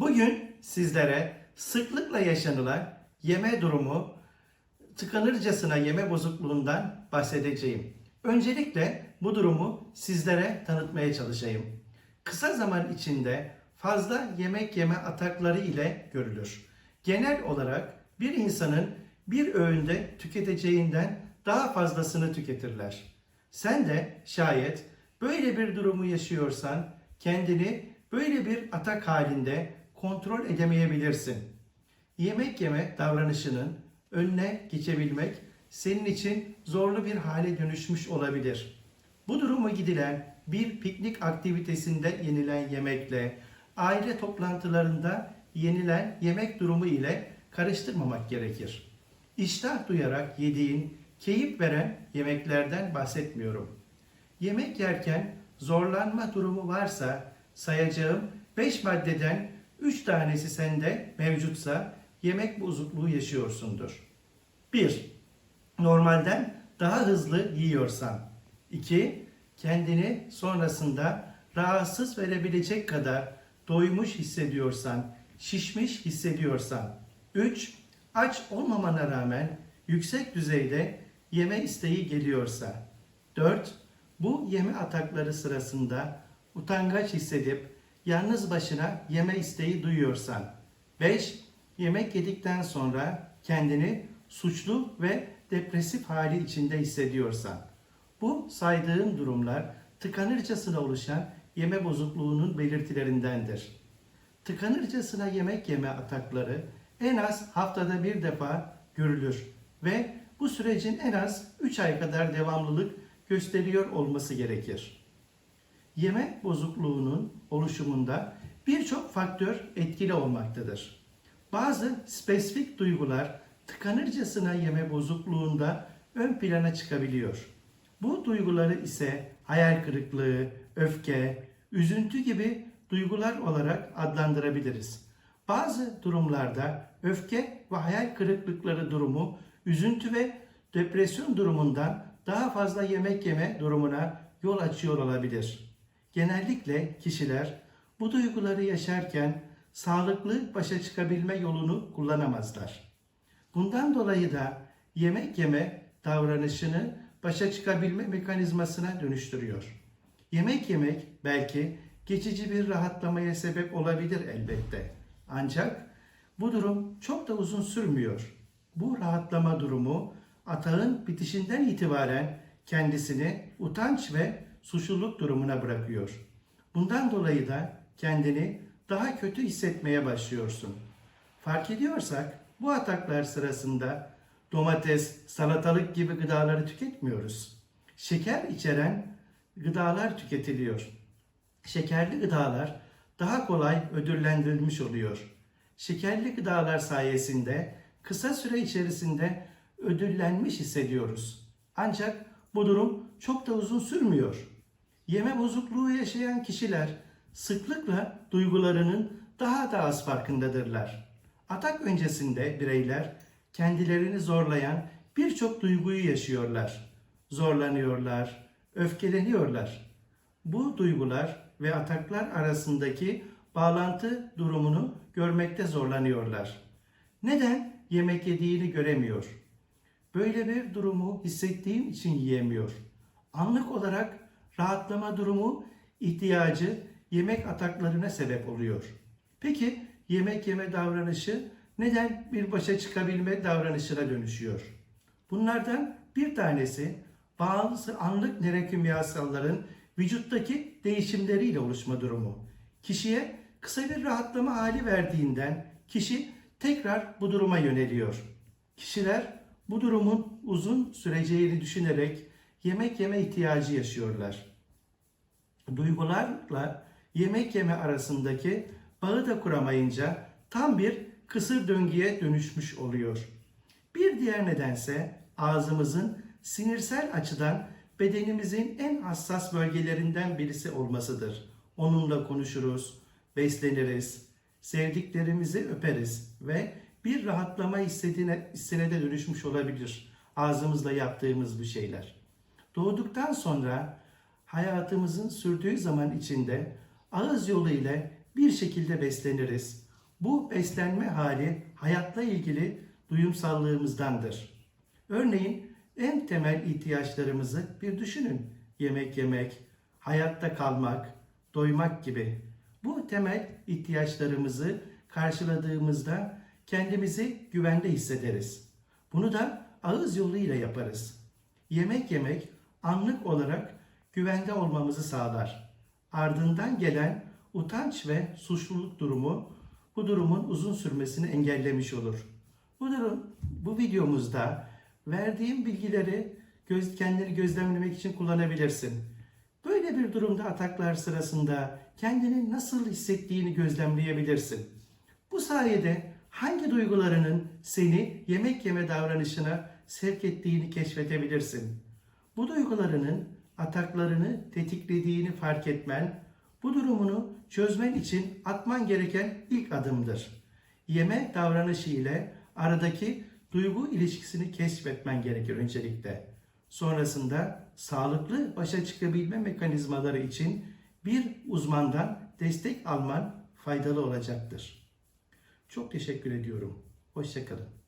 Bugün sizlere sıklıkla yaşanılan yeme durumu, tıkanırcasına yeme bozukluğundan bahsedeceğim. Öncelikle bu durumu sizlere tanıtmaya çalışayım. Kısa zaman içinde fazla yemek yeme atakları ile görülür. Genel olarak bir insanın bir öğünde tüketeceğinden daha fazlasını tüketirler. Sen de şayet böyle bir durumu yaşıyorsan kendini böyle bir atak halinde kontrol edemeyebilirsin. Yemek yeme davranışının önüne geçebilmek senin için zorlu bir hale dönüşmüş olabilir. Bu durumu gidilen bir piknik aktivitesinde yenilen yemekle, aile toplantılarında yenilen yemek durumu ile karıştırmamak gerekir. İştah duyarak yediğin, keyif veren yemeklerden bahsetmiyorum. Yemek yerken zorlanma durumu varsa sayacağım 5 maddeden 3 tanesi sende mevcutsa yemek bozukluğu yaşıyorsundur. 1. Normalden daha hızlı yiyorsan. 2. Kendini sonrasında rahatsız verebilecek kadar doymuş hissediyorsan, şişmiş hissediyorsan. 3. Aç olmamana rağmen yüksek düzeyde yeme isteği geliyorsa. 4. Bu yeme atakları sırasında utangaç hissedip yalnız başına yeme isteği duyuyorsan. 5. Yemek yedikten sonra kendini suçlu ve depresif hali içinde hissediyorsan. Bu saydığım durumlar tıkanırcasına oluşan yeme bozukluğunun belirtilerindendir. Tıkanırcasına yemek yeme atakları en az haftada bir defa görülür ve bu sürecin en az 3 ay kadar devamlılık gösteriyor olması gerekir. Yeme bozukluğunun oluşumunda birçok faktör etkili olmaktadır. Bazı spesifik duygular tıkanırcasına yeme bozukluğunda ön plana çıkabiliyor. Bu duyguları ise hayal kırıklığı, öfke, üzüntü gibi duygular olarak adlandırabiliriz. Bazı durumlarda öfke ve hayal kırıklıkları durumu üzüntü ve depresyon durumundan daha fazla yemek yeme durumuna yol açıyor olabilir. Genellikle kişiler bu duyguları yaşarken sağlıklı başa çıkabilme yolunu kullanamazlar. Bundan dolayı da yemek yeme davranışını başa çıkabilme mekanizmasına dönüştürüyor. Yemek yemek belki geçici bir rahatlamaya sebep olabilir elbette. Ancak bu durum çok da uzun sürmüyor. Bu rahatlama durumu atağın bitişinden itibaren kendisini utanç ve suçluluk durumuna bırakıyor. Bundan dolayı da kendini daha kötü hissetmeye başlıyorsun. Fark ediyorsak bu ataklar sırasında domates, salatalık gibi gıdaları tüketmiyoruz. Şeker içeren gıdalar tüketiliyor. Şekerli gıdalar daha kolay ödüllendirilmiş oluyor. Şekerli gıdalar sayesinde kısa süre içerisinde ödüllenmiş hissediyoruz. Ancak bu durum çok da uzun sürmüyor. Yeme bozukluğu yaşayan kişiler sıklıkla duygularının daha da az farkındadırlar. Atak öncesinde bireyler kendilerini zorlayan birçok duyguyu yaşıyorlar. Zorlanıyorlar, öfkeleniyorlar. Bu duygular ve ataklar arasındaki bağlantı durumunu görmekte zorlanıyorlar. Neden yemek yediğini göremiyor? Böyle bir durumu hissettiğim için yiyemiyor. Anlık olarak rahatlama durumu ihtiyacı yemek ataklarına sebep oluyor. Peki yemek yeme davranışı neden bir başa çıkabilme davranışına dönüşüyor? Bunlardan bir tanesi bazı anlık nörokimyasalların vücuttaki değişimleriyle oluşma durumu. Kişiye kısa bir rahatlama hali verdiğinden kişi tekrar bu duruma yöneliyor. Kişiler bu durumun uzun süreceğini düşünerek yemek yeme ihtiyacı yaşıyorlar. Duygularla yemek yeme arasındaki bağı da kuramayınca tam bir kısır döngüye dönüşmüş oluyor. Bir diğer nedense ağzımızın sinirsel açıdan bedenimizin en hassas bölgelerinden birisi olmasıdır. Onunla konuşuruz, besleniriz, sevdiklerimizi öperiz ve bir rahatlama hissine, hissine de dönüşmüş olabilir ağzımızla yaptığımız bu şeyler. Doğduktan sonra hayatımızın sürdüğü zaman içinde ağız yolu ile bir şekilde besleniriz. Bu beslenme hali hayatla ilgili duyumsallığımızdandır. Örneğin en temel ihtiyaçlarımızı bir düşünün. Yemek yemek, hayatta kalmak, doymak gibi. Bu temel ihtiyaçlarımızı karşıladığımızda kendimizi güvende hissederiz. Bunu da ağız yoluyla yaparız. Yemek yemek anlık olarak güvende olmamızı sağlar. Ardından gelen utanç ve suçluluk durumu bu durumun uzun sürmesini engellemiş olur. Bu durum bu videomuzda verdiğim bilgileri göz, kendini gözlemlemek için kullanabilirsin. Böyle bir durumda ataklar sırasında kendini nasıl hissettiğini gözlemleyebilirsin. Bu sayede hangi duygularının seni yemek yeme davranışına sevk ettiğini keşfedebilirsin. Bu duygularının ataklarını tetiklediğini fark etmen, bu durumunu çözmen için atman gereken ilk adımdır. Yeme davranışı ile aradaki duygu ilişkisini keşfetmen gerekir öncelikle. Sonrasında sağlıklı başa çıkabilme mekanizmaları için bir uzmandan destek alman faydalı olacaktır. Çok teşekkür ediyorum. Hoşçakalın.